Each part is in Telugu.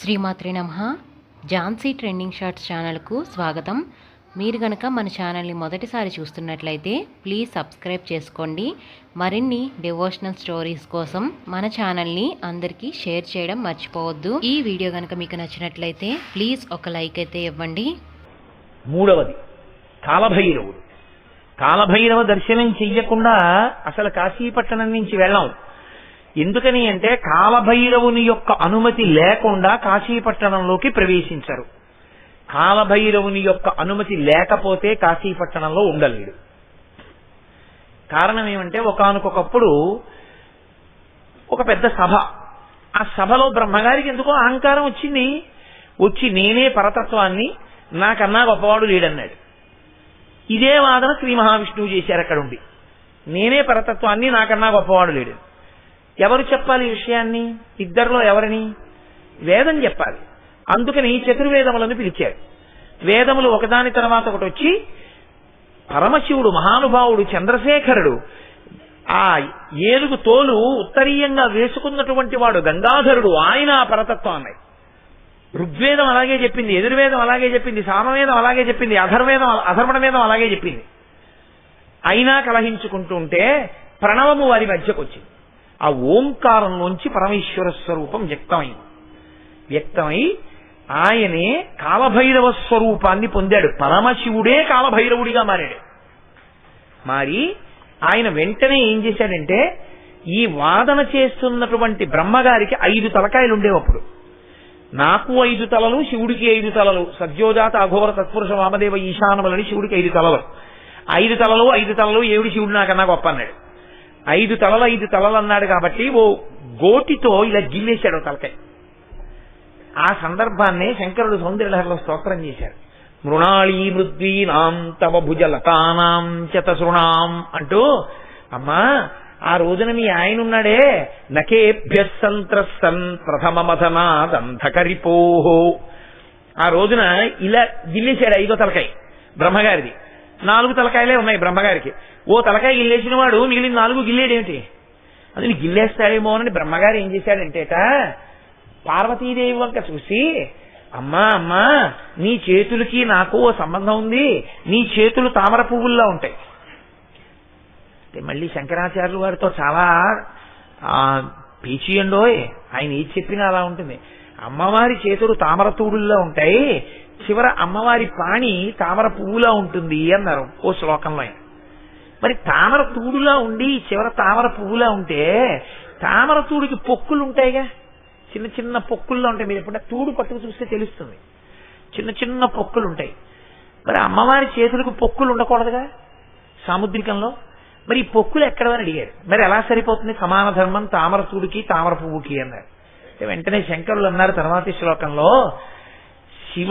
శ్రీమాత్రి నమ. ఝాన్సీ ట్రెండింగ్ షార్ట్స్ ఛానల్కు స్వాగతం. మీరు గనక మన ఛానల్ని మొదటిసారి చూస్తున్నట్లయితే ప్లీజ్ సబ్స్క్రైబ్ చేసుకోండి. మరిన్ని డివోషనల్ స్టోరీస్ కోసం మన ఛానల్ని అందరికీ షేర్ చేయడం మర్చిపోవద్దు. ఈ వీడియో కనుక మీకు నచ్చినట్లయితే ప్లీజ్ ఒక లైక్ అయితే ఇవ్వండి. మూడవది కాలభైరవుడు. కాలభైరవ దర్శనం చెయ్యకుండా అసలు కాశీపట్టణం నుంచి వెళ్ళాం. ఎందుకని అంటే కాలభైరవుని యొక్క అనుమతి లేకుండా కాశీపట్టణంలోకి ప్రవేశించరు. కాలభైరవుని యొక్క అనుమతి లేకపోతే కాశీపట్టణంలో ఉండలేడు. కారణం ఏమంటే ఒకనకొకప్పుడు ఒక పెద్ద సభ. ఆ సభలో బ్రహ్మగారికి ఎందుకో అహంకారం వచ్చింది. వచ్చి నేనే పరతత్వాన్ని నాకన్నా గొప్పవాడు లేడన్నాడు. ఇదే వాదన శ్రీ మహావిష్ణువు చేశారు అక్కడ ఉండి నేనే పరతత్వాన్ని నాకన్నా గొప్పవాడు లేడు. ఎవరు చెప్పాలి ఈ విషయాన్ని? ఇద్దరిలో ఎవరిని? వేదం చెప్పాలి. అందుకని చతుర్వేదములను పిలిచాడు. వేదములు ఒకదాని తర్వాత ఒకటి వచ్చి పరమశివుడు మహానుభావుడు చంద్రశేఖరుడు ఆ ఏనుగు తోలు ఉత్తరీయంగా వేసుకున్నటువంటి వాడు గంగాధరుడు ఆయన ఆ పరతత్వం అన్నాయి ఋగ్వేదం అలాగే చెప్పింది ఎదుర్వేదం అలాగే చెప్పింది సామవేదం అలాగే చెప్పింది అధర్వేదం అధర్వణవేదం అలాగే చెప్పింది. అయినా కలహించుకుంటుంటే ప్రణవము వారి మధ్యకొచ్చింది. ఆ ఓంకారంలోంచి పరమేశ్వర స్వరూపం వ్యక్తమైంది. వ్యక్తమై ఆయనే కాలభైరవ స్వరూపాన్ని పొందాడు. పరమశివుడే కాలభైరవుడిగా మారాడు. మారి ఆయన వెంటనే ఏం చేశాడంటే ఈ వాదన చేస్తున్నటువంటి బ్రహ్మగారికి ఐదు తలకాయలు ఉండేవి అప్పుడు. నాకు ఐదు తలలు శివుడికి ఐదు తలలు. సద్యోజాత అఘోర తత్పురుష వామదేవ ఈశానములని శివుడికి ఐదు తలలు. ఐదు తలలు ఐదు తలలు ఏవిడి శివుడు నాకన్నా గొప్ప అన్నాడు. ఐదు తలలు ఐదు తలలు అన్నాడు కాబట్టి ఓ గోటితో ఇలా గిల్లేశాడు ఓ తలకాయ ఆ సందర్భాన్నే శంకరుడు సౌందర్యలహరిలో స్తోత్రం చేశారు మృణాళీ మృద్వీనాం తవ భుజలతానాం చతసృణాం అంటూ అమ్మా ఆ రోజున మీ ఆయన ఉన్నాడే నకేభ్య సంత్రసన్ ప్రథమమథనాదంధకరిపోహో ఆ రోజున ఇలా గిల్లేశాడు ఐదో తలకాయ బ్రహ్మగారిది. నాలుగు తలకాయలే ఉన్నాయి బ్రహ్మగారికి. ఓ తలకాయ గిల్లేసిన వాడు మిగిలిన నాలుగు గిల్లేడేమిటి? అది గిల్లేస్తాడేమో అని బ్రహ్మగారు ఏం చేశాడంటేట పార్వతీదేవి వంక చూసి అమ్మా అమ్మా నీ చేతులకి నాకు ఓ సంబంధం ఉంది నీ చేతులు తామర పువ్వుల్లో ఉంటాయి. అంటే మళ్ళీ శంకరాచార్యులు వారితో చాలా ఆ, పీచియండోయ్ ఆయన ఏది చెప్పినా అలా ఉంటుంది. అమ్మవారి చేతులు తామర తూడుల్లో ఉంటాయి చివర అమ్మవారి పాణి తామర పువ్వులా ఉంటుంది అన్నారు ఓ శ్లోకంలో ఆయన. మరి తామర తూడులా ఉండి చివర తామర పువ్వులా ఉంటే తామర తూడికి పొక్కులు ఉంటాయిగా చిన్న చిన్న పొక్కుల్లో ఉంటాయి. మీరు ఎప్పుడైనా తూడు పట్టుకు చూస్తే తెలుస్తుంది. చిన్న చిన్న పొక్కులు ఉంటాయి మరి అమ్మవారి చేతులకు పొక్కులు ఉండకూడదుగా? సాముద్రికంలో? మరి ఈ పొక్కులు ఎక్కడవని అడిగారు. మరి ఎలా సరిపోతుంది? సమాన ధర్మం తామర తూడికి తామర పువ్వుకి అన్నారు. వెంటనే శంకరులు అన్నారు తర్వాతి శ్లోకంలో శివ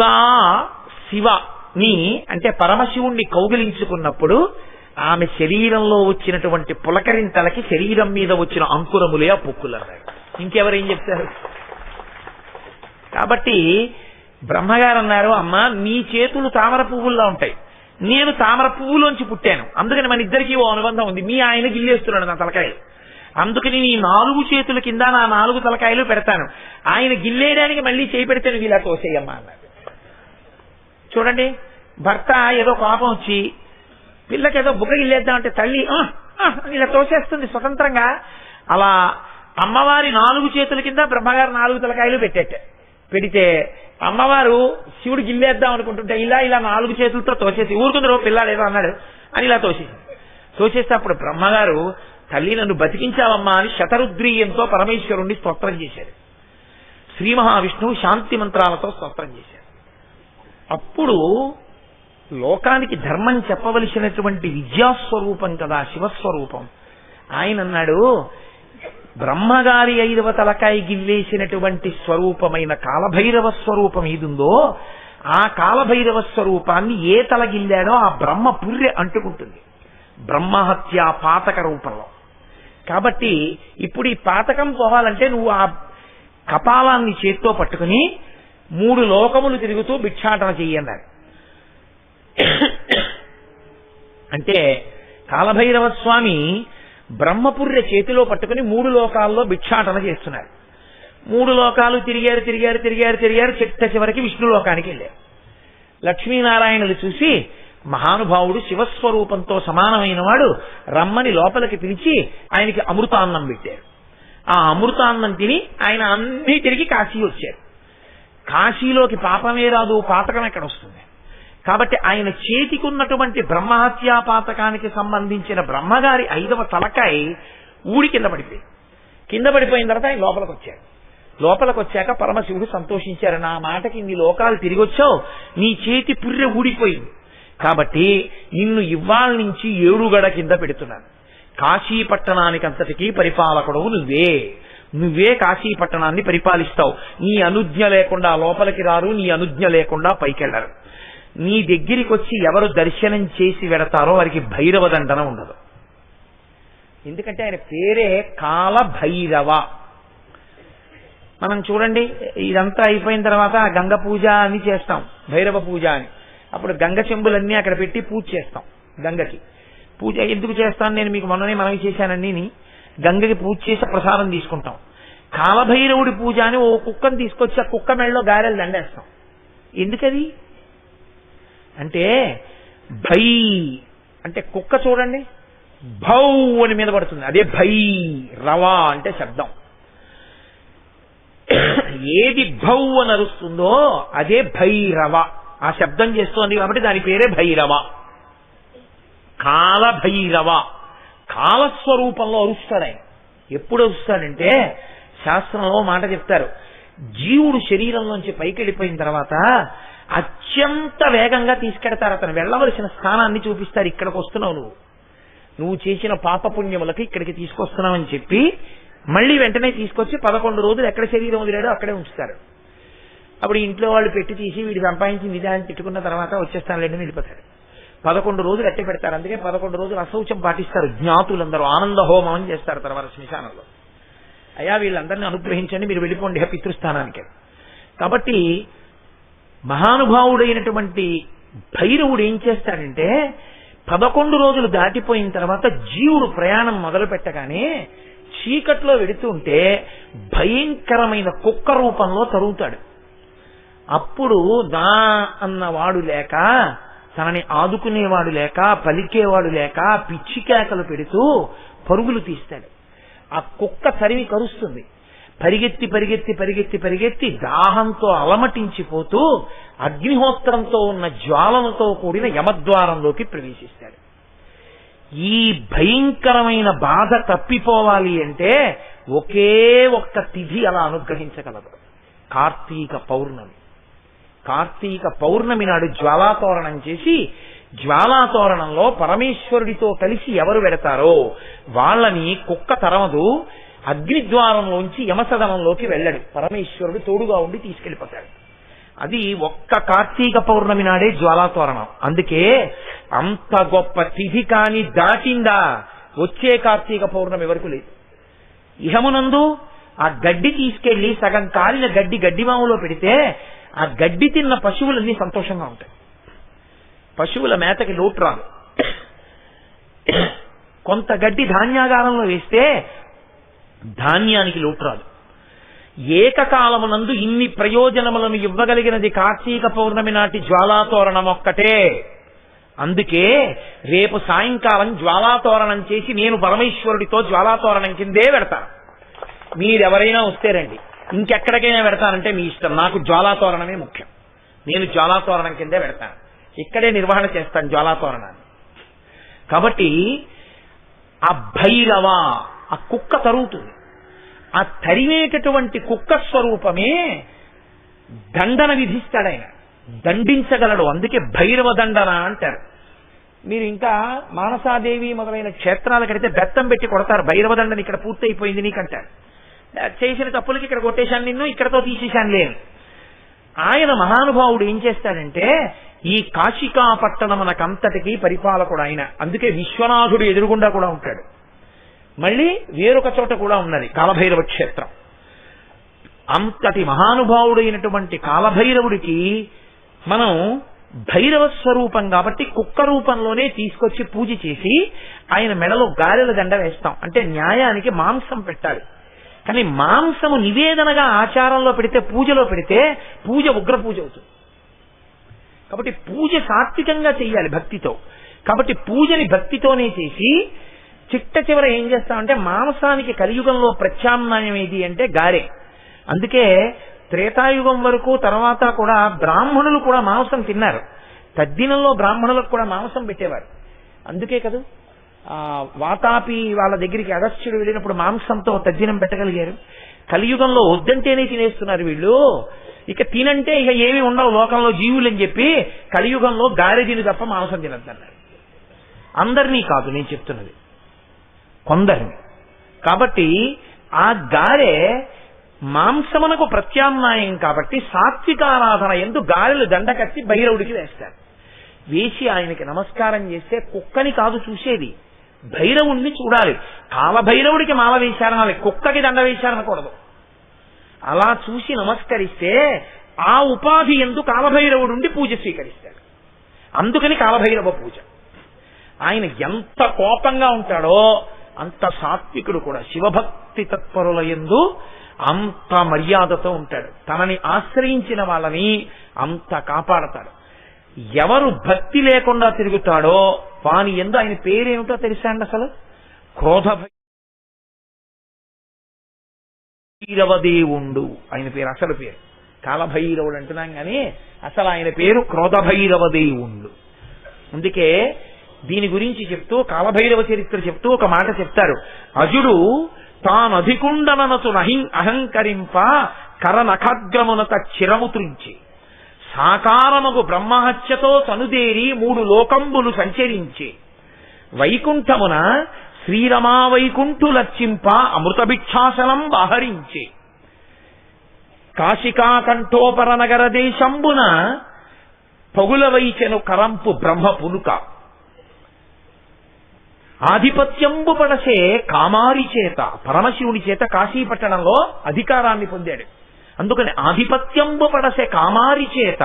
శివ ని అంటే పరమశివుణ్ణి కౌగిలించుకున్నప్పుడు ఆమె శరీరంలో వచ్చినటువంటి పులకరింతలకి శరీరం మీద వచ్చిన అంకురములే ఆ పొక్కులు అన్నారు ఇంకెవరేం చెప్తారు? కాబట్టి బ్రహ్మగారు అన్నారు అమ్మా నీ చేతులు తామర పువ్వుల్లో ఉంటాయి. నేను తామర పువ్వులోంచి పుట్టాను. అందుకని మన ఇద్దరికి ఓ అనుబంధం ఉంది. మీ ఆయన గిల్లేస్తున్నాడు నా తలకాయలు. అందుకని నీ నాలుగు చేతుల కింద నా నాలుగు తలకాయలు పెడతాను. ఆయన గిల్లేయడానికి మళ్ళీ చేయి పెడితే నువ్వు ఇలా తోసేయమ్మా అన్నాడు. చూడండి భర్త ఏదో కోపం వచ్చి పిల్లకి ఏదో బుగ్గ గిల్లేద్దామంటే తల్లి అని ఇలా తోసేస్తుంది స్వతంత్రంగా. అలా అమ్మవారి నాలుగు చేతుల కింద బ్రహ్మగారు నాలుగు తలకాయలు పెట్టేట. పెడితే అమ్మవారు శివుడు గిల్లేద్దాం అనుకుంటుంటే ఇలా ఇలా నాలుగు చేతులతో తోసేసి ఊరుకుందరు పిల్లాడు ఏదో అన్నాడు. అని ఇలా తోసేసి. తోసేస్తే అప్పుడు బ్రహ్మగారు తల్లి నన్ను బతికించావమ్మా అని శతరుద్రీయంతో పరమేశ్వరుణ్ణి స్తోత్రం చేశారు. శ్రీ మహావిష్ణువు శాంతి మంత్రాలతో స్తోత్రం చేశారు. అప్పుడు లోకానికి ధర్మం చెప్పవలసినటువంటి విద్యాస్వరూపం కదా శివస్వరూపం. ఆయన అన్నాడు బ్రహ్మగారి ఐదవ తలకాయ గిల్లేసినటువంటి స్వరూపమైన కాలభైరవ స్వరూపం ఏదుందో ఆ కాలభైరవ స్వరూపాన్ని ఏ తల గిల్లాడో ఆ బ్రహ్మ పుర్రె అంటుకుంటుంది. బ్రహ్మహత్య పాతక రూపంలో. కాబట్టి ఇప్పుడు ఈ పాతకం పోవాలంటే నువ్వు ఆ కపాలాన్ని చేత్తో పట్టుకుని మూడు లోకములు తిరుగుతూ భిక్షాటన చెయ్యన్నారు అంటే కాలభైరవ స్వామి బ్రహ్మపుర్య చేతిలో పట్టుకుని మూడు లోకాల్లో భిక్షాటన చేస్తున్నారు. మూడు లోకాలు తిరిగారు తిరిగారు తిరిగారు తిరిగారు చెట్ట చివరికి విష్ణు లోకానికి వెళ్ళారు. లక్ష్మీనారాయణులు చూసి మహానుభావుడు శివస్వరూపంతో సమానమైన వాడు రమ్మని లోపలికి పిలిచి ఆయనకి అమృతాన్నం పెట్టారు. ఆ అమృతాన్నం తిని ఆయన అన్నీ తిరిగి కాశీ వచ్చారు. కాశీలోకి పాపమే రాదు పాతకం ఎక్కడ వస్తుంది? కాబట్టి ఆయన చేతికున్నటువంటి బ్రహ్మహత్యా పాతకానికి సంబంధించిన బ్రహ్మగారి ఐదవ తలకాయ ఊడి కింద పడిపోయి కింద పడిపోయిన తర్వాత ఆయన లోపలికి వచ్చాడు లోపలికి వచ్చాక పరమశివుడు సంతోషించారు నా మాటకి నీ లోకాలు తిరిగి వచ్చావు నీ చేతి పుర్రె ఊడిపోయింది. కాబట్టి నిన్ను ఇవాళ నుంచి ఏడుగడ కింద పెడుతున్నాను. కాశీ పట్టణానికి అంతటికీ పరిపాలకుడవు నువ్వే. నువ్వే కాశీ పట్టణాన్ని పరిపాలిస్తావు. నీ అనుజ్ఞ లేకుండా లోపలికి రారు నీ అనుజ్ఞ లేకుండా పైకెళ్ళరు నీ దగ్గరికి వచ్చి ఎవరు దర్శనం చేసి వెడతారో వారికి భైరవ దండన ఉండదు. ఎందుకంటే ఆయన పేరే కాల భైరవ మనం చూడండి ఇదంతా అయిపోయిన తర్వాత గంగ పూజ అని చేస్తాం భైరవ పూజ అని. అప్పుడు గంగ చెంబులన్నీ అక్కడ పెట్టి పూజ చేస్తాం గంగకి. పూజ ఎందుకు చేస్తాను నేను మీకు మొన్ననే మనవి చేశానండి గంగకి పూజ చేసి ప్రసాదం తీసుకుంటాం. కాలభైరవుడి పూజ అని ఓ కుక్కను తీసుకొచ్చి ఆ కుక్క మెడలో గారెలు దండేస్తాం. ఎందుకది? అంటే భై అంటే కుక్క చూడండి భౌ అని మీద పడుతుంది. అదే భై రవా అంటే శబ్దం. ఏది భౌ అని అరుస్తుందో అదే భైరవ ఆ శబ్దం చేస్తోంది కాబట్టి దాని పేరే భైరవ. కాల భైరవ కాలస్వరూపంలో అరుస్తాడు ఆయన. ఎప్పుడు అరుస్తాడంటే శాస్త్రంలో మాట చెప్తారు. జీవుడు శరీరంలోంచి పైకి వెళ్ళిపోయిన తర్వాత అత్యంత వేగంగా తీసుకెడతారు అతను. వెళ్ళవలసిన స్థానాన్ని చూపిస్తారు. ఇక్కడికి వస్తున్నావు నువ్వు. నువ్వు చేసిన పాపపుణ్యములకి ఇక్కడికి తీసుకొస్తున్నావని చెప్పి మళ్ళీ వెంటనే తీసుకొచ్చి పదకొండు రోజులు ఎక్కడ శరీరం వదిలాడో అక్కడే ఉంచుతారు. అప్పుడు ఇంట్లో వాళ్ళు పెట్టి తీసి వీడు సంపాదించి విధానం తిట్టుకున్న తర్వాత వచ్చేస్తానులేండి వెళ్ళిపోతాడు. పదకొండు రోజులు ఎట్టి పెడతారు. అందుకే పదకొండు రోజులు అశౌచం పాటిస్తారు. జ్ఞాతులందరూ ఆనంద హోమం అని చేస్తారు తర్వాత శ్మశానంలో. అయ్యా వీళ్ళందరినీ అనుగ్రహించండి. మీరు వెళ్ళిపోండి. పితృస్థానానికి. కాబట్టి మహానుభావుడైనటువంటి భైరవుడు ఏం చేస్తాడంటే పదకొండు రోజులు దాటిపోయిన తర్వాత జీవుడు ప్రయాణం మొదలు పెట్టగానే చీకట్లో వెడుతుంటే భయంకరమైన కుక్క రూపంలో తరుగుతాడు. అప్పుడు దా అన్నవాడు లేక తనని ఆదుకునేవాడు లేక పలికేవాడు లేక పిచ్చి కేకలు పెడుతూ పరుగులు తీస్తాడు. ఆ కుక్క తరిమి కరుస్తుంది. పరిగెత్తి పరిగెత్తి పరిగెత్తి పరిగెత్తి దాహంతో అలమటించిపోతూ అగ్నిహోత్రంతో ఉన్న జ్వాలలతో కూడిన యమద్వారంలోకి ప్రవేశిస్తాడు. ఈ భయంకరమైన బాధ తప్పిపోవాలి అంటే ఒకే ఒక్క తిథి అలా అనుగ్రహించగలదు. కార్తీక పౌర్ణమి. కార్తీక పౌర్ణమి నాడు జ్వాలాతోరణం చేసి జ్వాలాతోరణంలో పరమేశ్వరుడితో కలిసి ఎవరు వెడతారో వాళ్ళని కుక్క తరమదు అగ్నిద్వారంలోంచి యమసదనంలోకి వెళ్ళడు. పరమేశ్వరుడు తోడుగా ఉండి తీసుకెళ్ళిపోతాడు అది ఒక్క కార్తీక పౌర్ణమి నాడే జ్వాలాతోరణం. అందుకే అంత గొప్ప తిథి కాని దాటిందా వచ్చే కార్తీక పౌర్ణమి వరకు లేదు. ఇహమునందు ఆ గడ్డి తీసుకెళ్ళి సగం కాలిన గడ్డి గడ్డివాములో పెడితే ఆ గడ్డి తిన్న పశువులన్నీ సంతోషంగా ఉంటాయి. పశువుల మేతకి లోటు రాదు. కొంత గడ్డి ధాన్యాగారంలో వేస్తే ధాన్యానికి లోటు రాదు. ఏకకాలమునందు ఇన్ని ప్రయోజనములను ఇవ్వగలిగినది కార్తీక పౌర్ణమి నాటి జ్వాలాతోరణం ఒక్కటే. అందుకే రేపు సాయంకాలం జ్వాలాతోరణం చేసి నేను పరమేశ్వరుడితో జ్వాలాతోరణం కిందే పెడతాను. మీరెవరైనా వస్తే రండి. ఇంకెక్కడికైనా పెడతానంటే మీ ఇష్టం. నాకు జ్వాలాతోరణమే ముఖ్యం. నేను జ్వాలాతోరణం కిందే పెడతాను. ఇక్కడే నిర్వహణ చేస్తాను జ్వాలాతోరణాన్ని. కాబట్టి ఆ భైరవ ఆ కుక్క తరుగుతుంది. ఆ తరిమేటటువంటి కుక్క స్వరూపమే దండన విధిస్తాడైన దండించగలడు. అందుకే భైరవ దండన అంటారు. మీరు ఇంకా మానసాదేవి మొదలైన క్షేత్రాలకు కడితే బెత్తం పెట్టి కొడతారు. భైరవ దండని ఇక్కడ పూర్తయిపోయింది నీకంటారు. చేసిన తప్పులకి ఇక్కడ కొట్టేశాను నిన్ను ఇక్కడతో తీసేశాను లేను ఆయన మహానుభావుడు ఏం చేస్తాడంటే ఈ కాశికా పట్టణమునకంతటికి పరిపాలకుడు ఆయన. అందుకే విశ్వనాథుడు ఎదురుగుండా కూడా ఉంటాడు. మళ్ళీ వేరొక చోట కూడా ఉన్నది కాలభైరవ క్షేత్రం. అంతటి మహానుభావుడైనటువంటి కాలభైరవుడికి మనం భైరవ స్వరూపం కాబట్టి కుక్క రూపంలోనే తీసుకొచ్చి పూజ చేసి ఆయన మెడలో గారెల దండ వేస్తాం. అంటే న్యాయానికి మాంసం పెట్టాలి. కానీ మాంసము నివేదనగా ఆచారంలో పెడితే పూజలో పెడితే పూజ ఉగ్ర పూజ అవుతుంది. కాబట్టి పూజ సాత్వికంగా చేయాలి భక్తితో. కాబట్టి పూజని భక్తితోనే చేసి చిట్ట చివర ఏం చేస్తామంటే మాంసానికి కలియుగంలో ప్రత్యామ్నాయం ఏది అంటే గారె. అందుకే త్రేతాయుగం వరకు తర్వాత కూడా బ్రాహ్మణులు కూడా మాంసం తిన్నారు. తద్దినంలో బ్రాహ్మణులకు కూడా మాంసం పెట్టేవారు. అందుకే కదా? వాతాపి వాళ్ళ దగ్గరికి అగస్త్యుడు వెళ్ళినప్పుడు మాంసంతో తద్దినం పెట్టగలిగారు. కలియుగంలో వద్దంటేనే తినేస్తున్నారు వీళ్ళు. ఇక తినంటే ఇక ఏమి ఉండవు లోకంలో జీవులు అని చెప్పి కలియుగంలో గారె తిని తప్ప మాంసం తినద్దన్నారు. అందరినీ కాదు నేను చెప్తున్నది. కొందరిని. కాబట్టి ఆ గారె మాంసమునకు ప్రత్యామ్నాయం కాబట్టి సాత్వికారాధన ఎందు గారెలు దండకట్టి భైరవుడికి వేస్తారు. వేసి ఆయనకి నమస్కారం చేస్తే కుక్కని కాదు చూసేది. భైరవుణ్ణి చూడాలి. కాలభైరవుడికి మాల వేశారనాలి కుక్కకి దండ వేశారనకూడదు. అలా చూసి నమస్కరిస్తే ఆ ఉపాధి ఎందు కాలభైరవుడుండి పూజ స్వీకరిస్తాడు. అందుకని కాలభైరవ పూజ. ఆయన ఎంత కోపంగా ఉంటాడో అంత సాత్వికుడు కూడా శివభక్తి తత్పరుల ఎందు అంత మర్యాదతో ఉంటాడు. తనని ఆశ్రయించిన వాళ్ళని అంత కాపాడతాడు. ఎవరు భక్తి లేకుండా తిరుగుతాడో వాని ఎందు ఆయన పేరేమిటో తెలుసా అండి అసలు? క్రోధ భైరవదేవుండు ఆయన పేరు అసలు పేరు. కాలభైరవుడు అంటున్నాం కానీ అసలు ఆయన పేరు క్రోధభైరవదేవుండు అందుకే దీని గురించి చెప్తూ కాలభైరవ చరిత్ర చెప్తూ ఒక మాట చెప్తారు. అజుడు తాను అధికుండననసు నహి అహంకరింప కరనఖగ్రమునక చిరము త్రుంచి సాకారమగు బ్రహ్మహత్యతో తనుదేరి మూడు లోకంబులు సంచరించి. వైకుంఠమున శ్రీరమా వైకుంఠులర్చింప అమృతభిక్షాసనం బహరించి కాశికా కంఠోపర నగర దేశంబున పగుల వైచెను కరంపు బ్రహ్మ పులుక ఆధిపత్యంబు పడసే కామారి చేత పరమశివుని చేత కాశీపట్టణంలో అధికారాన్ని పొందాడు. అందుకని ఆధిపత్యంబు పడసే కామారి చేత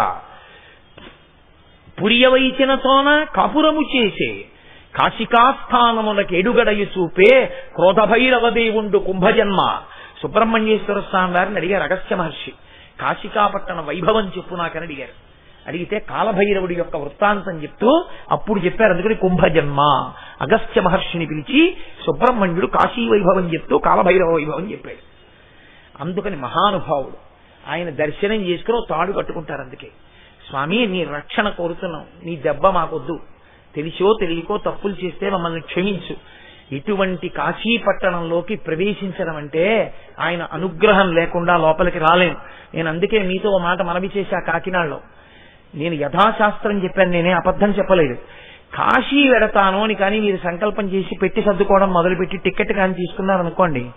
పురియవైచిన తోన కాపురము చేసే కాశికాస్థానములకు ఎడుగడయి చూపే క్రోధభైరవ దేవుండు కుంభజన్మ. సుబ్రహ్మణ్యేశ్వర స్వామి వారిని అడిగారు అగస్త్య మహర్షి. కాశికాపట్టణ వైభవం చెప్పు నాకని అడిగారు అడిగితే కాలభైరవుడి యొక్క వృత్తాంతం చెప్తూ అప్పుడు చెప్పారు అందుకని కుంభజన్మ. అగస్త్య మహర్షిని పిలిచి సుబ్రహ్మణ్యుడు కాశీ వైభవం చెప్తూ కాలభైరవ వైభవం చెప్పాడు. అందుకని మహానుభావుడు ఆయన దర్శనం చేసుకుని తాడు కట్టుకుంటారు అందుకే. స్వామి నీ రక్షణ కోరుతున్నాం. నీ దెబ్బ మాకొద్దు. తెలిసో తెలియకో తప్పులు చేస్తే మమ్మల్ని క్షమించు. ఇటువంటి కాశీ పట్టణంలోకి ప్రవేశించడం అంటే ఆయన అనుగ్రహం లేకుండా లోపలికి రాలేను నేను అందుకే మీతో ఓ మాట మనవి చేశా కాకినాడలో. నేను యథాశాస్త్రం చెప్పాను నేనే అబద్ధం చెప్పలేదు. కాశీ వెడతాను అని కానీ మీరు సంకల్పం చేసి పెట్టి సర్దుకోవడం మొదలుపెట్టి టికెట్ కానీ తీసుకున్నారనుకోండి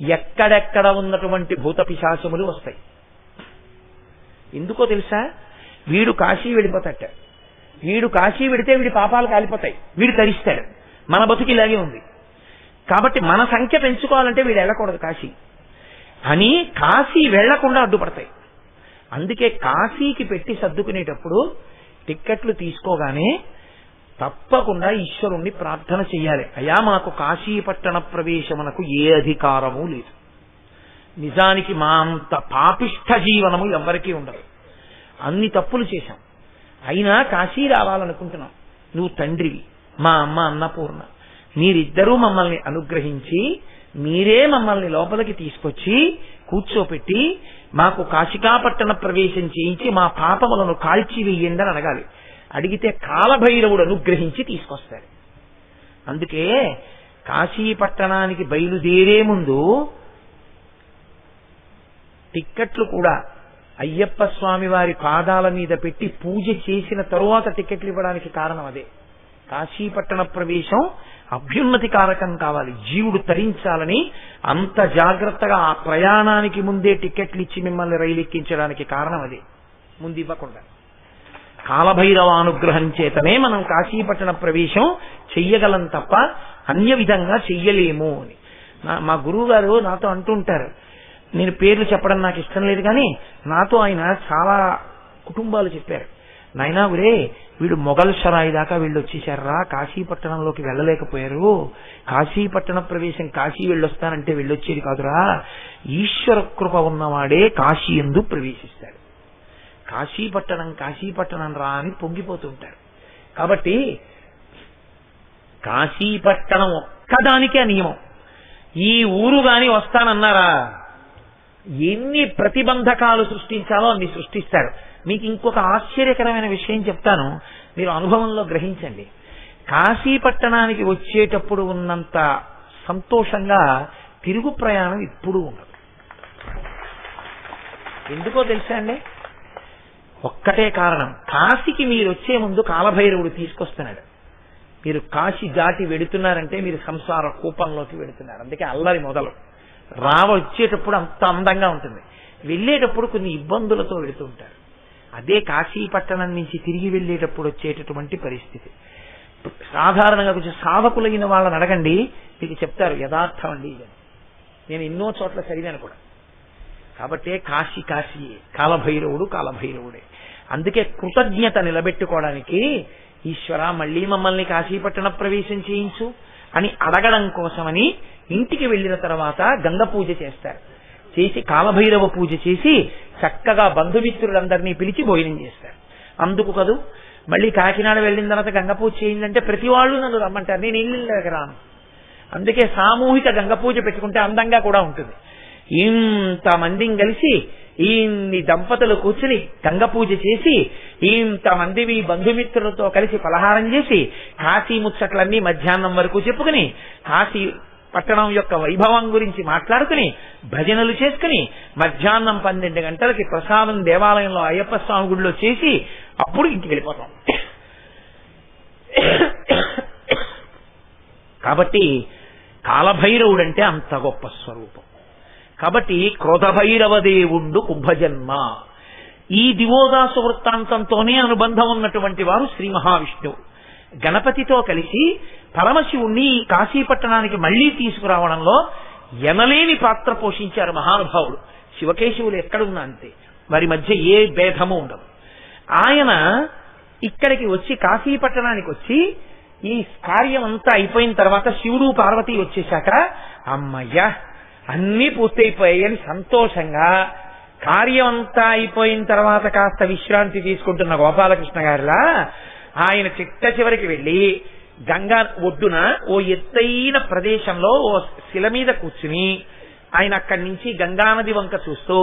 ఎక్కడెక్కడ ఉన్నటువంటి భూత పిశాచములు వస్తాయి. ఎందుకో తెలుసా? వీడు కాశీ వెళ్ళిపోతాట వీడు కాశీ వెడితే వీడి పాపాలు కాలిపోతాయి. వీడు తరిస్తాడు. మన బతుకు ఇలాగే ఉంది. కాబట్టి మన సంఖ్య పెంచుకోవాలంటే వీడు వెళ్ళకూడదు కాశీ. అని కాశీ వెళ్ళకుండా అడ్డుపడతాయి. అందుకే కాశీకి పెట్టి సర్దుకునేటప్పుడు టిక్కెట్లు తీసుకోగానే తప్పకుండా ఈశ్వరుణ్ణి ప్రార్థన చెయ్యాలి. అయా మాకు కాశీపట్టణ ప్రవేశమునకు ఏ అధికారము లేదు. నిజానికి మా అంత పాపిష్ఠ జీవనము ఎవ్వరికీ ఉండదు. అన్ని తప్పులు చేశాం. అయినా కాశీ రావాలనుకుంటున్నాం. నువ్వు తండ్రివి మా అమ్మ అన్నపూర్ణ. మీరిద్దరూ మమ్మల్ని అనుగ్రహించి మీరే మమ్మల్ని లోపలికి తీసుకొచ్చి కూర్చోపెట్టి మాకు కాశికాపట్టణ ప్రవేశం చేయించి మా పాపములను కాల్చివేయండి అని అడగాలి. అడిగితే కాలభైరవుడు అనుగ్రహించి తీసుకొస్తాడు. అందుకే కాశీ పట్టణానికి బయలుదేరే ముందు టిక్కెట్లు కూడా అయ్యప్ప స్వామి వారి పాదాల మీద పెట్టి పూజ చేసిన తరువాత టిక్కెట్లు ఇవ్వడానికి కారణం అదే. కాశీపట్టణ ప్రవేశం అభ్యున్నతి కారకం కావాలి. జీవుడు తరించాలని అంత జాగ్రత్తగా ఆ ప్రయాణానికి ముందే టిక్కెట్లు ఇచ్చి మిమ్మల్ని రైలు ఎక్కించడానికి కారణం అదే. ముందు ఇవ్వకుండా. కాలభైరవ అనుగ్రహం చేతనే మనం కాశీపట్టణ ప్రవేశం చెయ్యగలం తప్ప అన్య విధంగా చెయ్యలేము అని. నా- మా గురువు గారు నాతో అంటుంటారు. నేను పేర్లు చెప్పడం నాకు ఇష్టం లేదు కానీ నాతో ఆయన చాలా కుటుంబాలు చెప్పారు. నాయనా గురే వీడు మొఘల్ సరాయి దాకా వీళ్ళు వచ్చేసారా కాశీపట్టణంలోకి వెళ్ళలేకపోయారు. కాశీపట్టణ ప్రవేశం కాశీ వెళ్ళొస్తానంటే వెళ్ళొచ్చేది కాదురా. ఈశ్వర కృప ఉన్నవాడే కాశీ ఎందు ప్రవేశిస్తాడు. కాశీపట్టణం కాశీపట్టణం రా అని పొంగిపోతుంటారు. కాబట్టి కాశీపట్టణం ఒక్కదానికే నియమం. ఈ ఊరు గాని వస్తానన్నారా? ఎన్ని ప్రతిబంధకాలు సృష్టించాలో అన్ని సృష్టిస్తారు. మీకు ఇంకొక ఆశ్చర్యకరమైన విషయం చెప్తాను. మీరు అనుభవంలో గ్రహించండి. కాశీపట్టణానికి వచ్చేటప్పుడు ఉన్నంత సంతోషంగా తిరుగు ప్రయాణం ఇప్పుడు ఉండదు. ఎందుకో తెలుసా అండి? ఒక్కటే కారణం. కాశీకి మీరు వచ్చే ముందు కాలభైరవుడు తీసుకొస్తున్నాడు. మీరు కాశీ దాటి వెడుతున్నారంటే మీరు సంసార కూపంలోకి వెడుతున్నారు. అందుకే అల్లరి మొదలు. రావ వచ్చేటప్పుడు అంత అందంగా ఉంటుంది. వెళ్ళేటప్పుడు కొన్ని ఇబ్బందులతో వెళుతుంటారు అదే కాశీ పట్టణం నుంచి తిరిగి వెళ్ళేటప్పుడు వచ్చేటటువంటి పరిస్థితి. సాధారణంగా కొంచెం సాధకులైన వాళ్ళని అడగండి. మీకు చెప్తారు యథార్థం అండి నేను ఎన్నో చోట్ల చదివాను కూడా. కాబట్టే కాశీ కాశీ కాలభైరవుడు కాలభైరవుడే. అందుకే కృతజ్ఞత నిలబెట్టుకోవడానికి ఈశ్వర మళ్ళీ మమ్మల్ని కాశీపట్టణ ప్రవేశం చేయించు అని అడగడం కోసమని ఇంటికి వెళ్ళిన తర్వాత గంగ పూజ చేస్తారు. చేసి కాలభైరవ పూజ చేసి చక్కగా బంధుమిత్రులందరినీ పిలిచి భోజనం చేస్తారు. అందుకు కదూ మళ్ళీ కాకినాడ వెళ్ళిన తర్వాత గంగ పూజ చేయిందంటే ప్రతి వాళ్ళు నన్ను రమ్మంటారు. నేను ఇల్లు రాను. అందుకే సామూహిక గంగ పూజ పెట్టుకుంటే అందంగా కూడా ఉంటుంది. ఇంతమందిని కలిసి ఇన్ని దంపతులు కూర్చుని గంగ పూజ చేసి ఇంతమందివి బంధుమిత్రులతో కలిసి పలహారం చేసి కాశీ ముచ్చట్లన్నీ మధ్యాహ్నం వరకు చెప్పుకుని కాశీ పట్టణం యొక్క వైభవం గురించి మాట్లాడుకుని భజనలు చేసుకుని మధ్యాహ్నం పన్నెండు గంటలకి ప్రసాదం దేవాలయంలో అయ్యప్ప స్వామి గుడిలో చేసి అప్పుడు ఇంటికి వెళ్ళిపోతాం. కాబట్టి కాలభైరవుడంటే అంత గొప్ప స్వరూపం. కాబట్టి క్రోధభైరవదేవుండు కుంభజన్మ. ఈ దివోదాస వృత్తాంతంతోనే అనుబంధం ఉన్నటువంటి వారు శ్రీ మహావిష్ణువు. గణపతితో కలిసి పరమశివుణ్ణి కాశీపట్టణానికి మళ్ళీ తీసుకురావడంలో ఎనలేని పాత్ర పోషించారు మహానుభావుడు శివకేశవులు ఎక్కడున్నా అంతే. వారి మధ్య ఏ భేదము ఉండదు. ఆయన ఇక్కడికి వచ్చి కాశీపట్టణానికి వచ్చి ఈ కార్యం అంతా అయిపోయిన తర్వాత శివుడు పార్వతి వచ్చేశాక అమ్మయ్యా అన్నీ పూర్తయిపోయాయని సంతోషంగా కార్యం అంతా అయిపోయిన తర్వాత కాస్త విశ్రాంతి తీసుకుంటున్న గోపాలకృష్ణ గారిలా ఆయన చిట్ట చివరికి వెళ్ళి గంగా ఒడ్డున ఓ ఎత్తైన ప్రదేశంలో ఓ శిల మీద కూర్చుని ఆయన అక్కడి నుంచి గంగానది వంక చూస్తూ